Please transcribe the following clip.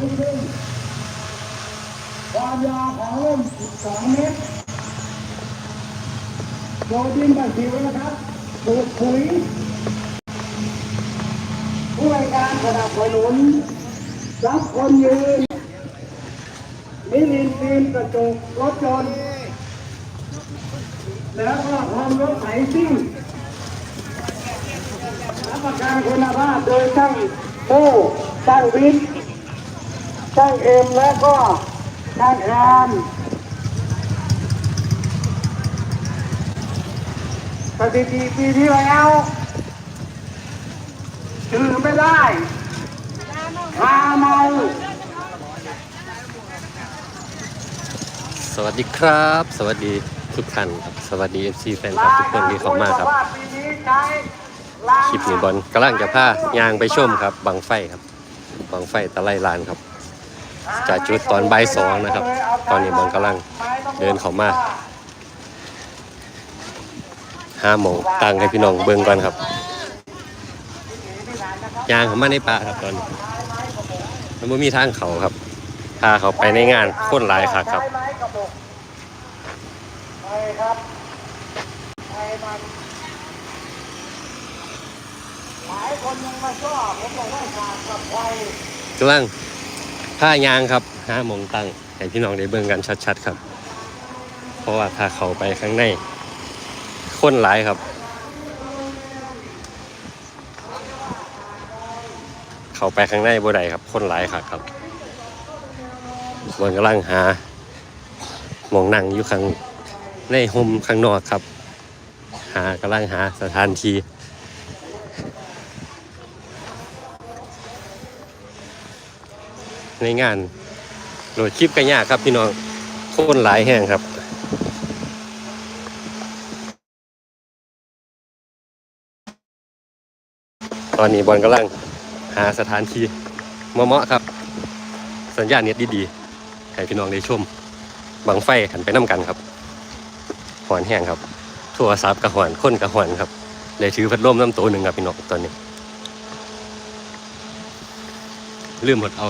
ความยาวของร่ม12 เมตรโดยดินบาสิวนะครับปลูกปุ๋ยผู้ให้การสนับสนุนรับคนยืนมิลินฟิล์มกระจกรถยนต์แล้วก็พร้อมรถไถซิ่งรับประกันคุณภาพโดยช่างโต้ช่างวิทย์ ช่างเอ็มและก็ช่างแอนสถิติปีที่แล้วถือไม่ได้คาเมาสวัสดีครับ สวัสดีทุกท่านครับสวัสดี FC แฟนคลับทุกคนที่เข้ามาครับคลิปนี้บอลกำลังจะพายางไปชมครับบังไฟครับบังไฟตะไลลานครับ จะจุดตอนใบสองนะครับ ตอนนี้บอลกำลังเดินเข้ามาห้าโมงตั้งให้พี่น้องเบิ่งก่อนครับยางเข้ามาในป่าครับตอนนี้มันไม่มีทางเขาครับพาเขาไปในงานค้นหลายคักครับใช้ไม้กระครับกำลัง ผ้ายางครับห้าโมงตั้งให้พี่น้องได้เบิ่งกันชัดๆครับ เพราะว่าถ้าเขาไปข้างในคนหลายครับ เขาไปข้างในบ่ได้ครับ คนหลายครับครับบนกำลังหาหมองนั่งอยู่ข้างในโฮมข้างนอกครับ หากำลังหาสถานที่ ในงานโหลดคลิปกันยากครับพี่น้องโคนหลายแห่งครับตอนนี้บอลกำลังหาสถานที่เหมาะๆครับ สัญญาณเน็ตดีๆให้พี่น้องได้ชมบังไฟหันไปน้ำกันครับหอนแห้งครับโทั่วซับกระหอนค้นกระหอนครับเลยถือพัดลมน้ำตัวหนึ่งครับพี่น้องตอนนี้ลืมหมดเอา